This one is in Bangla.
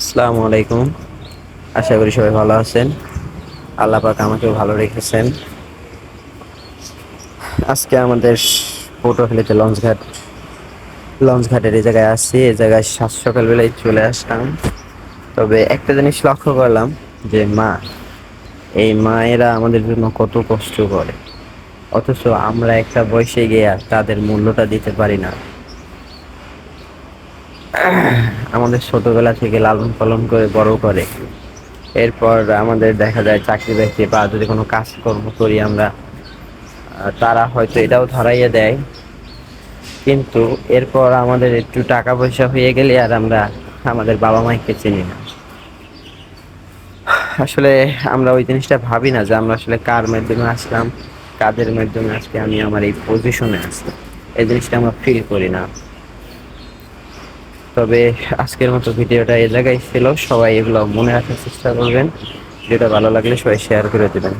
আসসালামু আলাইকুম। আশা করি সবাই ভালো আছেন। আল্লাহ পাক আমাকেও ভালো রেখেছেন। আজকে আমাদের পটুয়াখালীতে লঞ্চ ঘাট, লঞ্চ ঘাটের এই জায়গায় আসছি এই জায়গায় সাত সকালবেলায় চলে আসলাম। তবে একটা জিনিস লক্ষ্য করলাম যে মা, এই মায়েরা আমাদের জন্য কত কষ্ট করে। অথচ আমরা একটা বয়সে গিয়ে তাদের মূল্যটা দিতে পারি না। আমাদের ছোটবেলা থেকে লালন পালন করে, বড় করে। এরপর আমাদের দেখা যায় চাকরি বাকরি বা যদি কোনো কাজকর্ম করি আমরা তারা হয়তো এটাও ধরাইয়ে দেয়। কিন্তু এরপর আমাদের একটু টাকা পয়সা হয়ে গেলে আর আমরা আমাদের বাবা মাকে চিনি না। আসলে আমরা ওই জিনিসটা ভাবি না যে আমরা আসলে কার মাধ্যমে আসলাম, কাদের মাধ্যমে আজকে আমি আমার এই পজিশনে আছি। এই জিনিসটা আমরা ফিল করি না। তবে আজকের মতো ভিডিওটা জায়গায় ছিল। সবাই এগুলো মনে রাখার চেষ্টা করবেন। যেটা ভালো লাগলে সবাই শেয়ার করে দেবেন।